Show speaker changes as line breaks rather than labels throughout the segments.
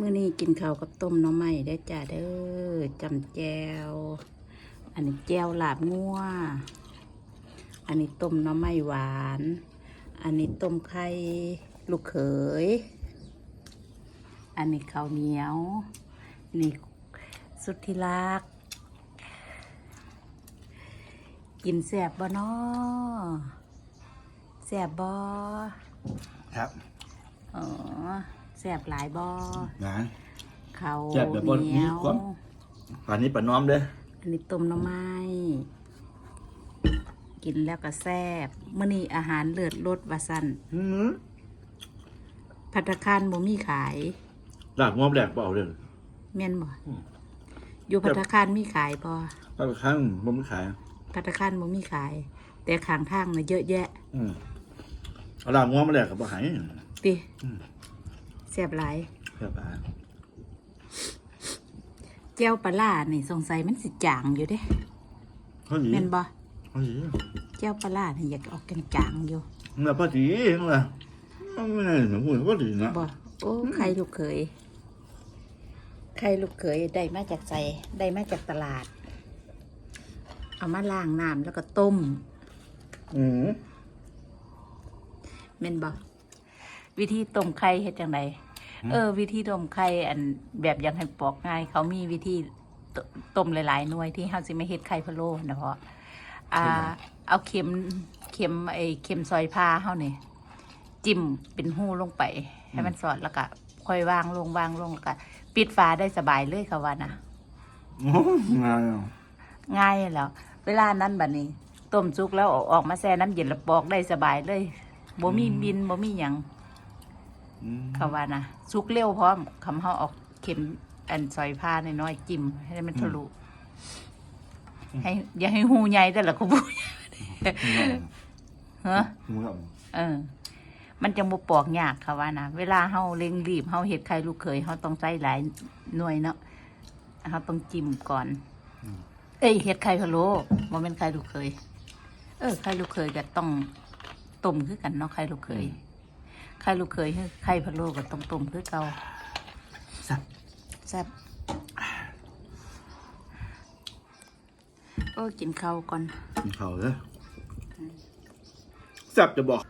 มื้อนี้กินข้าวกับต้มหน้ำไม้ได้อจ้าเด้อจำแจว อันนี้แจวลาบงัว อันนี้ต้มหน้ำไม้หวาน อันนี้ต้มไข่ลูกเขย อันนี้ข้าวเหนียว นี่สุดที่รัก กินแสบบ่นอแสบบ่
ครับ
อ๋อ แสบหลายบ่
นะ
เขาว
แซ่บแบบบ่
เหนี
มี
ยว
ความ ป่านนี้ปะน้อมเด้อ
อันนี้ต้มหน้ำไม้กินแล้วก็แซ่บมื้อนี้อาหารเลิศรสวาสัน
หืม
พัตตาคารบ่มีขาย
หลากงอมแหลกเปล่าเด้อ
แม่นบ่
อืม
อยู่พัตตาคารมีขายบ่
บางครั้งผมไม่ขาย
พัตตาคารบ่มีขาย แต่ข้างทางน่ะเยอะแยะ
อืมเอาหลากงอมแหลกกับบ่หาย
ติ
อืม
แซ่บหลาย
ครับอ่า
แจ้วปลาร้านี่สงสัยมันสิจางอยู่เด้
เฮ้ย
แม่นบ่
เฮ้ย
แจ้วปลาร้านี่อยากออกจางๆอยู่
เมื่อพอดีเมื่อไม่ได้หนูพูดพอดีนะ
บ่โอ้ใครลูกเขยใครลูกเขยได้มาจากใจได้มาจากตลาด เอามาล้างน้ำแล้วก็ต้ม
อืม
เม่นบ่วิธีต้มไข่เฮ็ดจังได เออ วิธีต้มไข่อันแบบอยังให้ปอกง่าย เขามีวิธีตต้มหลายๆหน่วยที่เฮาสิไม่เฮ็ดไข่พะโล้นะเพราะอ่า เอาเข็มเข็มไอ้เข็มซอยผ้าเฮานี่จิ้มเป็นหูลงไป ให้มันสอดแล้วก็ค่อยวางลงวางลงแล้วก็ปิดฝาได้สบายเลยค่ะว่านะ
โอ้งายอะ
ง่ายแล้ว เวลานั้นบัดนี้ต้มสุกแล้วเอาออกมาแช่น้ำเย็นแล้วปอกได้สบายเลยบ่มีบินบ่มีหยัง
อืม
เขาว่านะสุกเร็วพร้อมคำเฮาออกเข็มอันซอยผ้าน้อยๆจิ้มให้มันทะลุให้อย่าให้หูใหญ่แต่ละคุณผู้เฮ้อ
หมูครับ
เออ มันจะบ่ปอกยากค่ะว่านะ เวลาเฮาเร่งรีบเฮาเฮ็ดไข่ลูกเขยเฮาต้องใส่หลายหน่วยเนาะเฮาต้องจิ้มก่อน เอ้ยเฮ็ดไข่พะโล้บ่แม่นไข่ลูกเขย เออไข่ลูกเขยก็ต้องต้มคือกันเนาะไข่ลูกเขย ไข่ลูกเขยคือไข่พะโล้ก็ต้องต้มคือเก่า
สับ
แซ่บโอ้ยกินข้าวก่อน
กินเขาเลยสับจะบอก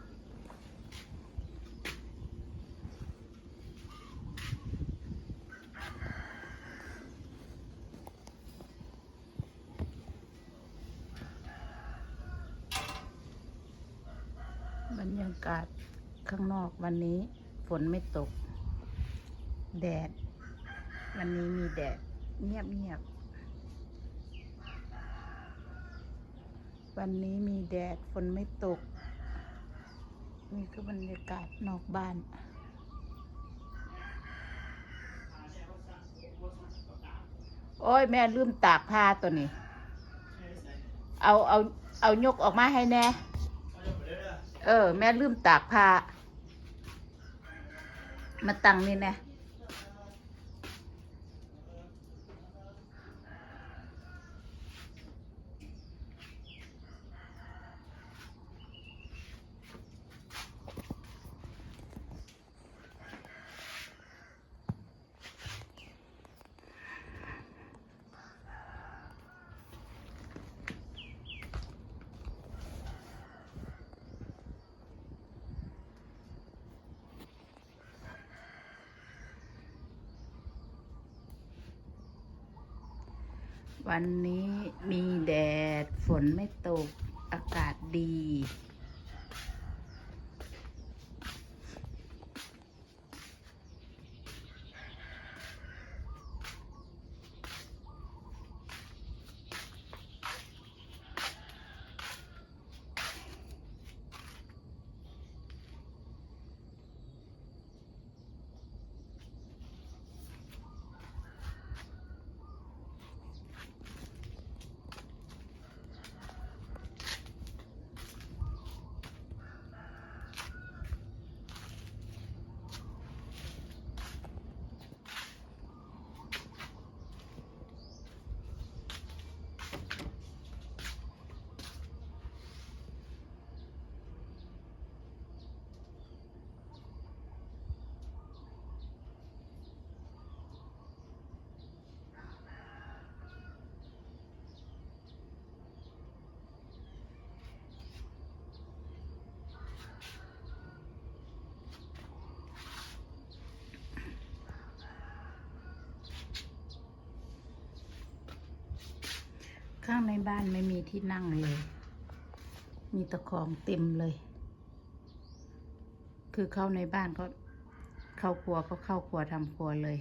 บรรยากาศ ข้างนอกวันนี้ฝนไม่ตก แดด วันนี้มีแดดเงียบเงียบวันนี้มีแดดฝนไม่ตก นี่คือบรรยากาศนอกบ้าน โอ้ยแม่ลืมตากผ้าตัวนี้ เอาเอาเอายกออกมาให้แน่ เออ แม่ลืมตากผ้า มาตั้งนี่น่ วันนี้มีแดดฝนไม่ตกอากาศดี ข้างในบ้านไม่มีที่นั่งเลย มีตะของเต็มเลย คือเข้าในบ้านก็เข้าครัวก็เข้าครัวทำครัวเลย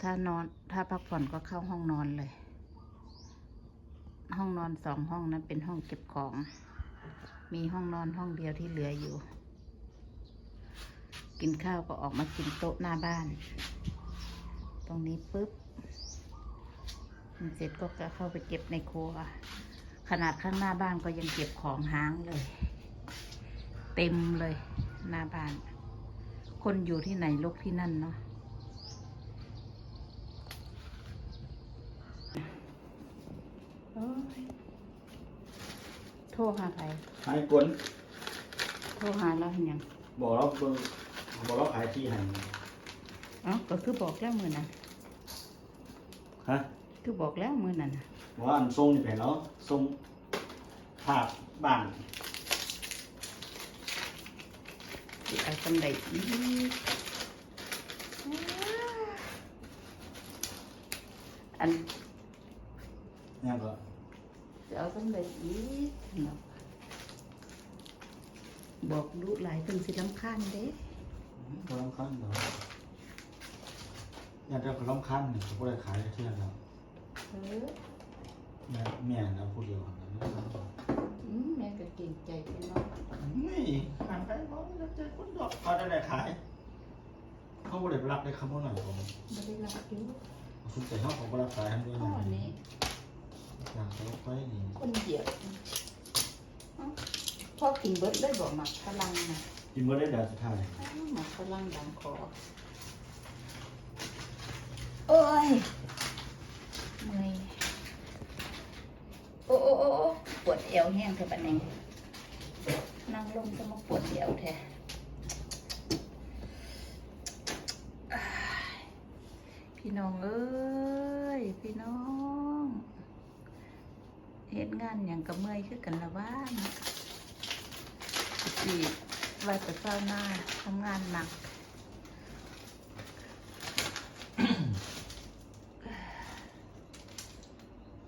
ถ้านอนถ้าพักผ่อนก็เข้าห้องนอนเลย ห้องนอนสองห้องนั้นเป็นห้องเก็บของ มีห้องนอนห้องเดียวที่เหลืออยู่ กินข้าวก็ออกมากินโต๊ะหน้าบ้าน ตรงนี้ปุ๊บ เสร็จก็เข้าไปเก็บในครัว ขนาดข้างหน้าบ้านก็ยังเก็บของห้างเลย เต็มเลยหน้าบ้าน คนอยู่ที่ไหนลกที่นั่นเนาะโอ้ยโทรหาใคร
หายกล
โทรหาเราเห็นยัง
บอกเราเบิ่งบอกเราขายที่ให้
เอ๋อก็คือบอกแล้วมือนั้น
ฮะ
คือบอกแล้วมือนั้นน่ะ
บอกว่าอันทรงนี่แผ่นเนาะทรงภาพบ้าน
สิเอาจังไดอีกอัน
เนี่ยก็
สิเอาจังไดอีกเนาะบอกลูกหลายเพิ่นสิลำคาญเด้
ก็ลำคันเนาะอยากจะก็ลำคันนี่เขาบ่ได้ขายที่นั่นแล้ว
เออ
แม่แม่นะผู้เดียวนะ
อืมแม่ก็เก่งใจพี่น้อง
ไม่ขายไปเขาไม่ได้ใจคนดอกเขาจะได้ขาย เขาบ่ได้รับได้คำว่าหน่อยผม
บ่ได้รับอยู่
สนใจเขาเขาบ่รับขายให้ด้วย
ข้อ
นะ
นี้
อยากเขาไปนี่
คนเดียวเอ้าพ่อกินเบิดเลยบอกหมักพลังนะ
กินเมื่อได้เดือนสุดท้าย
อ้าวหมักพลังดังคอโอ้ยเมื่อย โอ้โอ้ปวดเอวแห้งเธอปะเองนั่งลงจะมาปวดเอวแท้พี่น้องเอ้ย พี่น้องเฮ็ดงานอย่างกับเมื่อยคือกันละบ้านสิว้แต่เช้าหน้าทำงานหนัก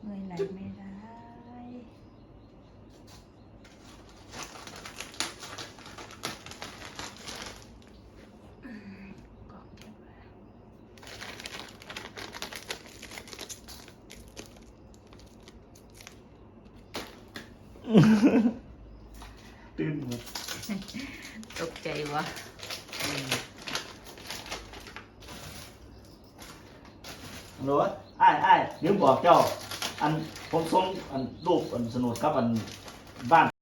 เมื่อยไหนไม่ได้อืมกล่องเก็บไว้
ตื่นหมด
ตกใจวะ
ฮัลโหลอ้ไอ้เดี๋ยวบอกเจ้า อันผมส่งอันรูปอันสนุกกับอันบ้าน